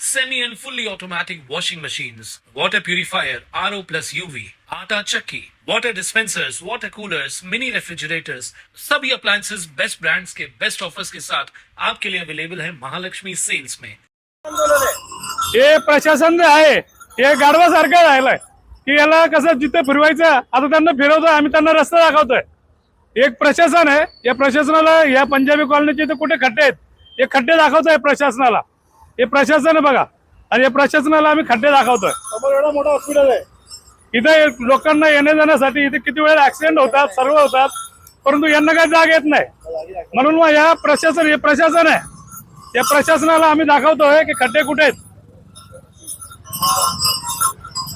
semi and fully automatic washing machines, water purifier, RO plus UV, आटा चक्की, water dispensers, water coolers, mini refrigerators, सभी appliances best brands के best offers के साथ आपके लिए अवेलेबल है महालक्ष्मी सेल्स में हे प्रशासन जे आहे हे गाढवासारखं राहिलंय. की याला कसं जिथे फिरवायचं आता त्यांना फिरवतोय आम्ही त्यांना रस्ता दाखवतोय. एक प्रशासन आहे या प्रशासनाला या पंजाबी कॉलनीचे इथे कुठे खड्डे आहेत हे खड्डे दाखवतोय प्रशासनाला. हे प्रशासन आहे बघा. आणि या प्रशासनाला आम्ही खड्डे दाखवतोय. समोर एवढा मोठा हॉस्पिटल आहे. इथे लोकांना येण्या जाण्यासाठी इथे किती वेळा ऍक्सिडेंट होतात सर्व होतात परंतु यांना काही जाग येत नाही. म्हणून मग या प्रशासन हे प्रशासन आहे. या प्रशासनाला आम्ही दाखवतोय की खड्डे कुठे आहेत.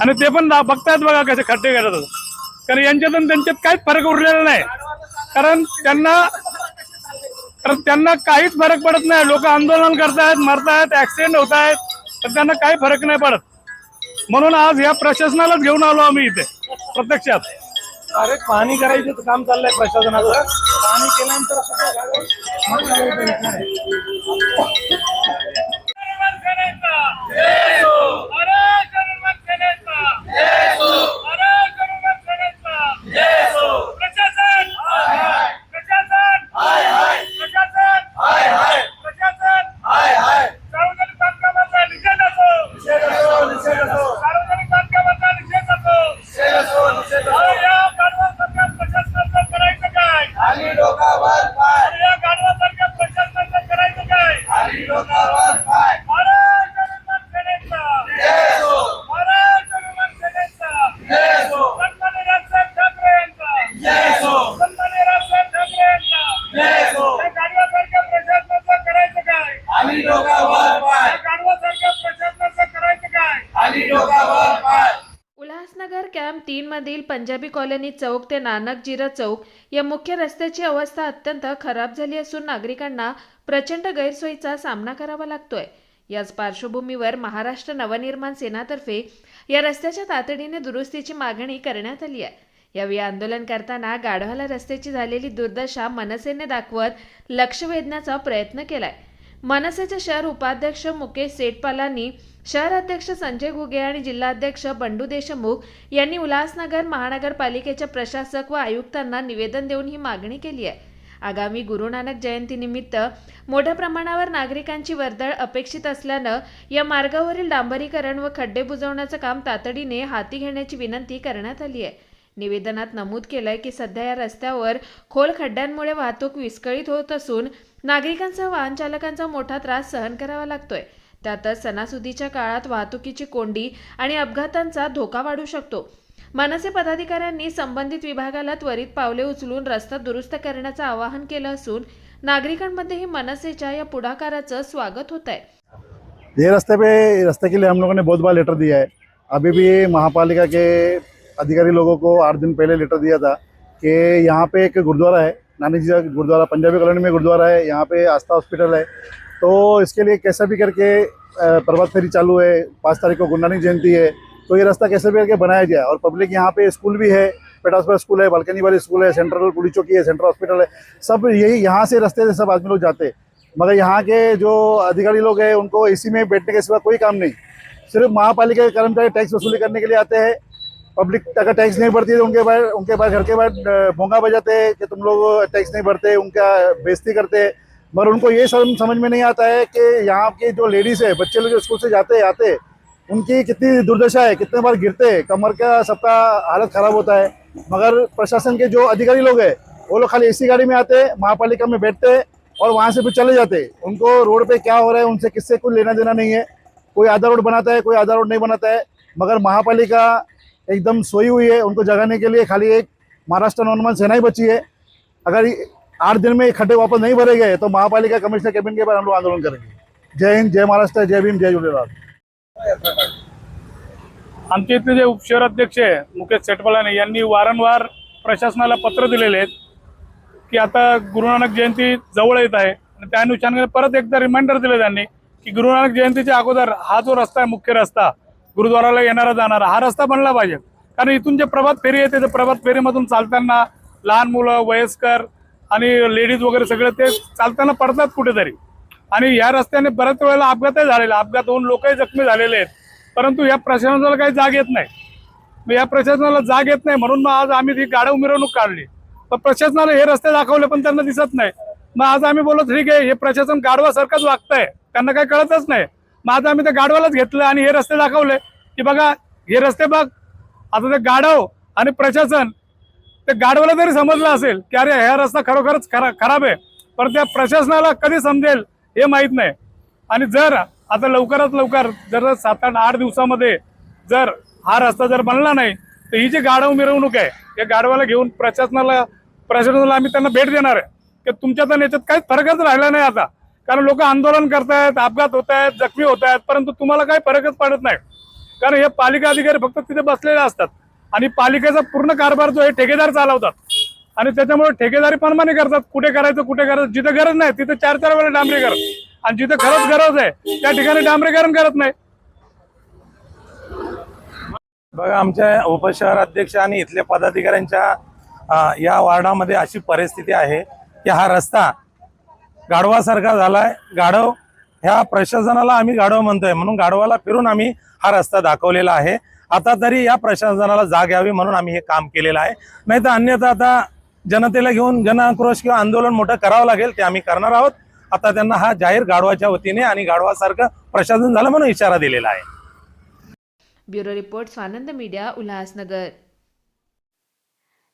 आणि ते पण बघतायत बघा कसे खड्डे करतात कारण यांच्यातून त्यांच्यात काहीच फरक उरलेला नाही. कारण त्यांना तर त्यांना काहीच फरक पडत नाही. लोक आंदोलन करतायत मरतायत ऍक्सिडेंट होत आहेत तर त्यांना काही फरक नाही पडत. म्हणून आज या प्रशासनालाच घेऊन आलो आम्ही इथे प्रत्यक्षात. अरे पाणी करायचं काम चाललंय प्रशासनाचं. पाणी केल्यानंतर कॅम्प तीन मधील पंजाबी कॉलनी चौक ते नानक जिरा चौक या मुख्य रस्त्याची अवस्था अत्यंत खराब झाली असून नागरिकांना प्रचंड गैरसोयीचा सामना करावा लागतोय. याच पार्श्वभूमीवर महाराष्ट्र नवनिर्माण सेनातर्फे या रस्त्याच्या तातडीने दुरुस्तीची मागणी करण्यात आली आहे. यावेळी आंदोलन करताना गाढवाला रस्त्याची झालेली दुर्दशा मनसेने दाखवत लक्ष वेधण्याचा प्रयत्न केलाय. मनसेचे शहर उपाध्यक्ष मुकेश सेठपालांनी शहर अध्यक्ष संजय घुगे आणि जिल्हाध्यक्ष बंडू देशमुख यांनी उल्हासनगर महानगरपालिकेच्या प्रशासक व आयुक्तांना निवेदन देऊन ही मागणी केली आहे. आगामी गुरु नानक जयंतीनिमित्त मोठ्या प्रमाणावर नागरिकांची वर्दळ अपेक्षित असल्यानं या मार्गावरील डांबरीकरण व खड्डे बुजवण्याचं काम तातडीने हाती घेण्याची विनंती करण्यात आली आहे. निवेदनात नमूद केलंय की सध्या या रस्त्यावर खोल खड्ड्यांमुळे वाहतूक विस्कळीत होत असून नागरिकांसह वाहन चालकांचा मोठा त्रास सहन करावा लागतोय. त्यातच सणासुदीच्या काळात वाहतुकीची कोंडी आणि अपघातांचा धोका वाढू शकतो. मनसे पदाधिकाऱ्यांनी संबंधित विभागाला त्वरित पावले उचलून रस्ता दुरुस्त करण्याचं आवाहन केलं असून नागरिकांमध्येही मनसेच्या या पुढाकाराचं स्वागत होत आहे ये रास्ते पे रास्ते के लिए हम लोगों ने बहुत बार लेटर दिया है। अभी भी महापालिका के अधिकारी लोगों को आठ दिन पहले लेटर दिया था कि यहाँ पे एक गुरुद्वारा है नानक जी का गुरुद्वारा, पंजाबी कॉलोनी में गुरुद्वारा है, यहाँ पे आस्था हॉस्पिटल है। तो इसके लिए कैसा भी करके प्रभात फेरी चालू है, पाँच तारीख को गुरु नानक जयंती है तो ये रास्ता कैसे भी करके बनाया जाए और पब्लिक यहाँ पे स्कूल भी है, पेटासपर स्कूल है, बालकनी वाली स्कूल है, सेंट्रल पुलिस चौकी है, सेंट्रल हॉस्पिटल है, सब यही यहाँ से रास्ते से सब आदमी लोग जाते हैं। मगर यहाँ के जो अधिकारी लोग हैं, उनको एसी में बैठने के सिवा कोई काम नहीं। सिर्फ़ महापालिका के कर्मचारी टैक्स वसूली करने के लिए आते हैं पब्लिक अगर टैक्स नहीं भरती है तो उनके बाहर उनके बाहर घर के बाहर भोंगा बजाते हैं कि तुम लोग टैक्स नहीं भरते, उनका बेजती करते हैं। मगर उनको ये समझ समझ में नहीं आता है कि यहाँ के जो लेडीज़ है, बच्चे लोग जो स्कूल से जाते, आते, उनकी कितनी दुर्दशा है, कितने बार गिरते हैं कमर का सबका हालत खराब होता है। मगर प्रशासन के जो अधिकारी लोग हैं, वो लोग खाली एसी गाड़ी में आते हैं, महापालिका में बैठते हैं और वहाँ से फिर चले जाते हैं। उनको रोड पे क्या हो रहा है, उनसे किससे कोई लेना देना नहीं है। कोई आधा रोड बनाता है, कोई आधा रोड नहीं बनाता है। मगर महापालिका एकदम सोई हुई है उनको जगाने के लिए खाली एक महाराष्ट्र नॉर्मल सेना ही बची है। अगर आठ दिन में खड्डे वापस नहीं भरे गए तो महापालिका कमिश्नर कैबिन के बाद हम लोग आंदोलन करेंगे। जय हिंद जय महाराष्ट्र जय भीम जय झूलेलाल आमच्या इथले जे उपशहर अध्यक्ष आहे मुकेश सेठपालाने यांनी वारंवार प्रशासनाला पत्र दिलेले आहेत की आता गुरुनानक जयंती जवळ येत आहे. आणि त्या अनुषंगाने परत एकदा रिमाइंडर दिले त्यांनी की गुरुनानक जयंतीच्या अगोदर हा जो रस्ता आहे मुख्य रस्ता गुरुद्वाराला येणारा जाणारा हा रस्ता बनला पाहिजे. कारण इथून जे प्रभात फेरी येते ते प्रभात फेरीमधून चालताना लहान मुलं वयस्कर आणि लेडीज वगैरे सगळं ते चालताना पडतात कुठेतरी. आणि या रस्त्याने बऱ्याच वेळेला अपघातही झालेला अपघात होऊन लोकही जखमी झालेले आहेत. परंतु या प्रशासनाला काही जाग येत नाही. या प्रशासनाला जाग येत नाही म्हणून मग आज आम्ही ती गाडव मिरवणूक काढली. पण प्रशासनाला हे रस्ते दाखवले पण त्यांना दिसत नाही. मग आज आम्ही बोलत ठीक आहे हे प्रशासन गाढवासारखंच वागतंय. त्यांना काही कळतच नाही. मग आता आम्ही ते गाढवालाच घेतलं आणि हे रस्ते दाखवले की बघा हे रस्ते बघ. आता ते गाढव आणि प्रशासन ते गाढवाला जरी समजलं असेल की अरे हा रस्ता खरोखरच खरा खराब आहे पण त्या प्रशासनाला कधी समजेल हे माहीत नाही. आणि जर आता लवकरात लवकर जर सात आठ आठ दिवसामध्ये जर हा रस्ता जर बनला नाही तर ही जी गाढव मिरवणूक आहे या गाढवाला घेऊन प्रशासनाला प्रशासनाला आम्ही त्यांना भेट देणार आहे. की तुमच्या तर याच्यात काहीच फरकच राहिला नाही आता. कारण लोक आंदोलन करतायत अपघात होत आहेत जखमी होत आहेत परंतु तुम्हाला काही फरकच पडत नाही. कारण हे पालिका अधिकारी फक्त तिथे बसलेले असतात. आणि पालिकेचा पूर्ण कारभार जो आहे ठेकेदार चालवतात. आणि त्याच्यामुळे ठेकेदारी मनमानी करतात. कुठे करायचं कुठे करायचं जिथे गरज नाही तिथे चार चार वेळा डांबरीकरण आणि जिथे खरंच गरज आहे त्या ठिकाणी डांबरीकरण करत नाही. बघा आमच्या उपशहर अध्यक्ष आणि इथल्या पदाधिकाऱ्यांच्या या वार्डामध्ये अशी परिस्थिती आहे की हा रस्ता गाढवासारखा झालाय. गाढव ह्या प्रशासनाला आम्ही गाढव म्हणतोय. म्हणून गाढवाला फिरून आम्ही हा रस्ता दाखवलेला आहे. आता तरी या प्रशासनाला जाग यावी म्हणून आम्ही हे काम केलेलं आहे. नाही तर अन्यथा आता जनतेला घेऊन जनआक्रोश किंवा आंदोलन मोठं करावं लागेल ते आम्ही करणार आहोत. आता त्यांना हा जाहीर गाढवाच्या वतीने आणि गाढवासारखं प्रशासन झालं म्हणून इशारा दिलेला आहे. Bureau report Swanand media Ulhasnagar.